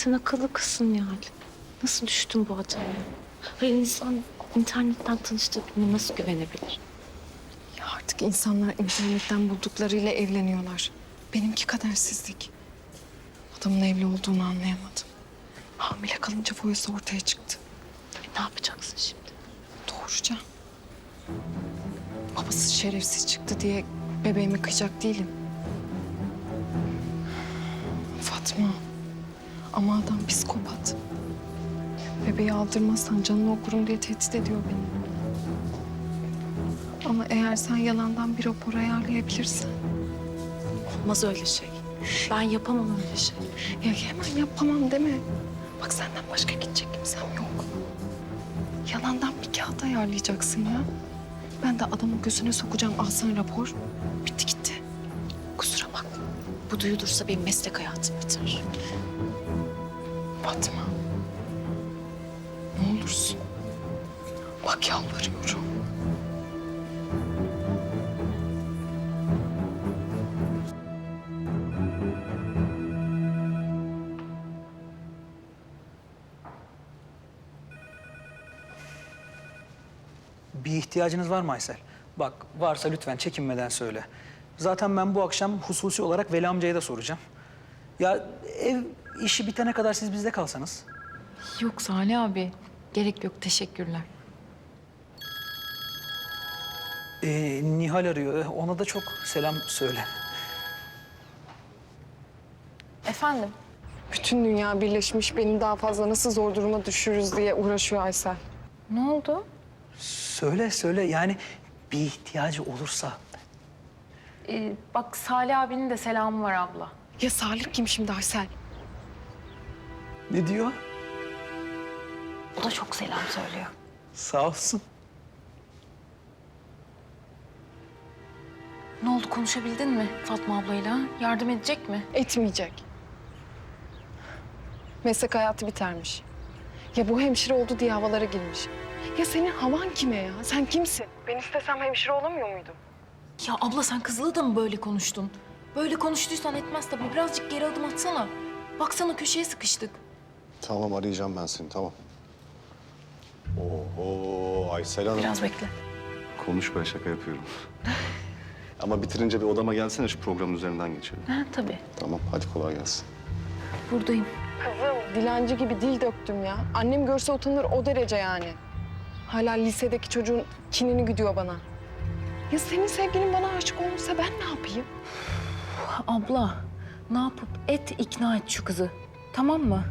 Sen akıllı kızsın yani. Nasıl düştün bu hataya? Hayır insan internetten tanıştığı birine nasıl güvenebilir? Ya artık insanlar internetten bulduklarıyla evleniyorlar. Benimki kadersizlik. Adamın evli olduğunu anlayamadım. Hamile kalınca boyası ortaya çıktı. E, ne yapacaksın şimdi? Doğuracağım. Babası şerefsiz çıktı diye bebeğimi kıyacak değilim. Fatma. Ama adam psikopat. Bebeği aldırmazsan canını okurum diye tehdit ediyor beni. Ama eğer sen yalandan bir rapor ayarlayabilirsen... Olmaz öyle şey. Ben yapamam öyle şey. Ya hemen yapamam deme. Bak senden başka gidecek kimsem yok. Yalandan bir kağıt ayarlayacaksın ya. Ben de adamın gözüne sokacağım alsan rapor. Bitti gitti. Bu duyulursa benim meslek hayatım biter. Fatma. Ne olursun. Bak yalvarıyorum. Bir ihtiyacınız var mı Aysel? Bak varsa lütfen çekinmeden söyle. Zaten ben bu akşam hususi olarak Veli amcaya da soracağım. Ya ev işi bitene kadar siz bizde kalsanız. Yok Salih abi. Gerek yok. Teşekkürler. Ee, Nihal arıyor. Ona da çok selam söyle. Efendim? Bütün dünya birleşmiş beni daha fazla nasıl zor duruma düşürürüz diye uğraşıyor Aysel. Ne oldu? Söyle söyle yani bir ihtiyacı olursa. Ee, bak Salih abinin de selamı var abla. Ya Salih kim şimdi Aysel? Ne diyor? O da çok selam söylüyor. Sağ olsun. Ne oldu konuşabildin mi Fatma ablayla? Yardım edecek mi? Etmeyecek. Meslek hayatı bitermiş. Ya bu hemşire oldu diye havalara girmiş. Ya senin havan kime ya? Sen kimsin? Ben istesem hemşire olamıyor muydum? Ya abla sen kızla da mı böyle konuştun? Böyle konuştuysan etmez tabii. Birazcık geri adım atsana. Baksana köşeye sıkıştık. Tamam arayacağım ben seni tamam. Oho Aysel Hanım. Biraz bekle. Konuş ben şaka yapıyorum. Ama bitirince bir odama gelsene şu programın üzerinden geçelim. Ha tabii. Tamam hadi kolay gelsin. Buradayım. Kızım dilenci gibi dil döktüm ya. Annem görse utanır o derece yani. Hala lisedeki çocuğun kinini güdüyor bana. Ya senin sevgilin bana aşık olmuşsa ben ne yapayım? Abla ne yapıp et ikna et şu kızı. Tamam mı?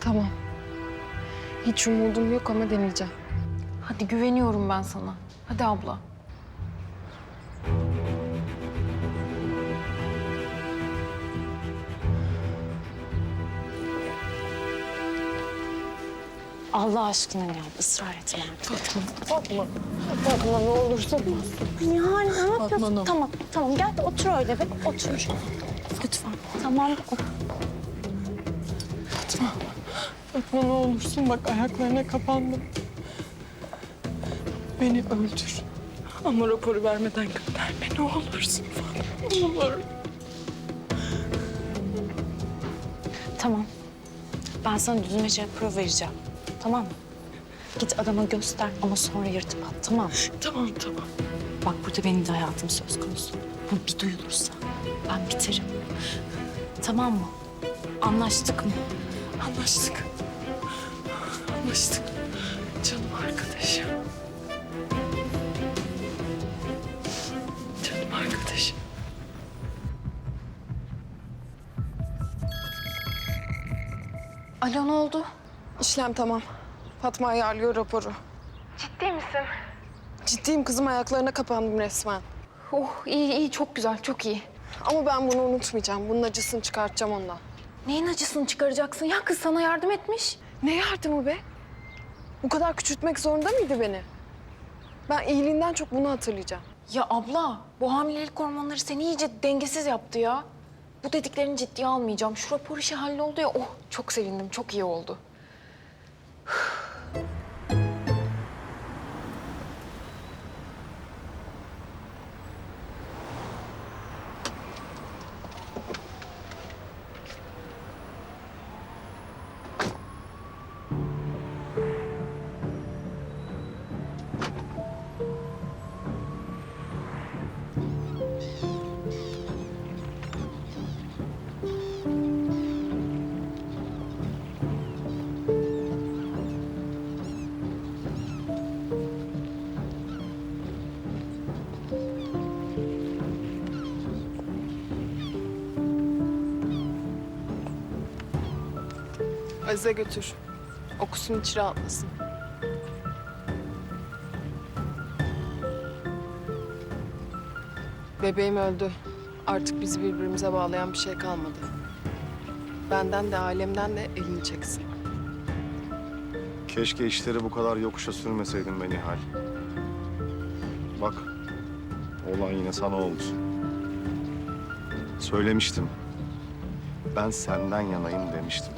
Tamam. Hiç umudum yok ama deneyeceğim. Hadi güveniyorum ben sana. Hadi abla. Allah aşkına ya ısrar etme artık. Fatma, Fatma ne olursa Nihal ne yapıyorsun? Fatma, Tamam tamam gel de otur öyle bir otur. Lütfen. Tamam. Fatma ne olursun bak ayaklarına kapandım. Beni öldür. Ama raporu vermeden gönderme ne olursun Fatma. Ne olur. Tamam. Ben sana düzmece rapor vereceğim. Tamam mı? Git adama göster ama sonra yırtıp at tamam mı? Tamam tamam. Bak burada benim de hayatım söz konusu. Bu bir duyulursa ben biterim. Tamam mı? Anlaştık mı? Anlaştık. Anlaştık. Canım arkadaşım. Canım arkadaşım. Alo ne oldu? İşlem tamam. Fatma ayarlıyor raporu. Ciddi misin? Ciddiyim kızım ayaklarına kapandım resmen. Oh iyi iyi çok güzel çok iyi. Ama ben bunu unutmayacağım. Bunun acısını çıkartacağım ondan. Neyin acısını çıkaracaksın? Ya kız sana yardım etmiş. Ne yardımı be? Bu kadar küçültmek zorunda mıydı beni? Ben iyiliğinden çok bunu hatırlayacağım. Ya abla bu hamilelik hormonları seni iyice dengesiz yaptı ya. Bu dediklerini ciddiye almayacağım. Şu rapor işi halloldu ya. Oh çok sevindim çok iyi oldu. Azize götür. Okusun içi rahatlasın. Bebeğim öldü. Artık bizi birbirimize bağlayan bir şey kalmadı. Benden de ailemden de elini çeksin. Keşke işleri bu kadar yokuşa sürmeseydin be Nihal. Bak, olan yine sana oldu. Söylemiştim. Ben senden yanayım demiştim.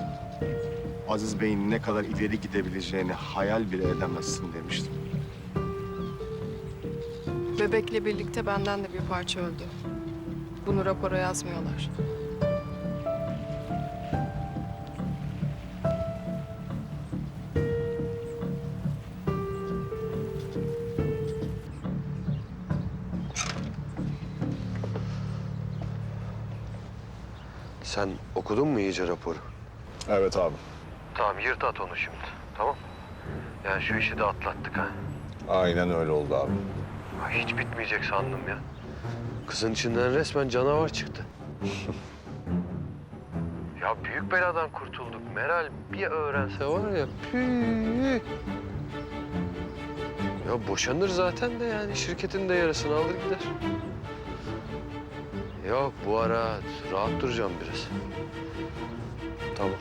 Aziz Bey'in ne kadar ileri gidebileceğini hayal bile edemezsin demiştim. Bebekle birlikte benden de bir parça öldü. Bunu rapora yazmıyorlar. Sen okudun mu iyice raporu? Evet abi. Tamam yırt at onu şimdi. Tamam. Yani şu işi de atlattık ha. Aynen öyle oldu abi. Ay, hiç bitmeyecek sandım ya. Kızın içinden resmen canavar çıktı. ya büyük beladan kurtulduk. Meral bir öğrense var ya. püh. Ya boşanır zaten de yani şirketin de yarısını alır gider. Yok bu ara rahat duracağım biraz. Tamam.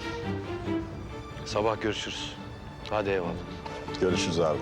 Sabah görüşürüz. Hadi eyvallah. Görüşürüz abi.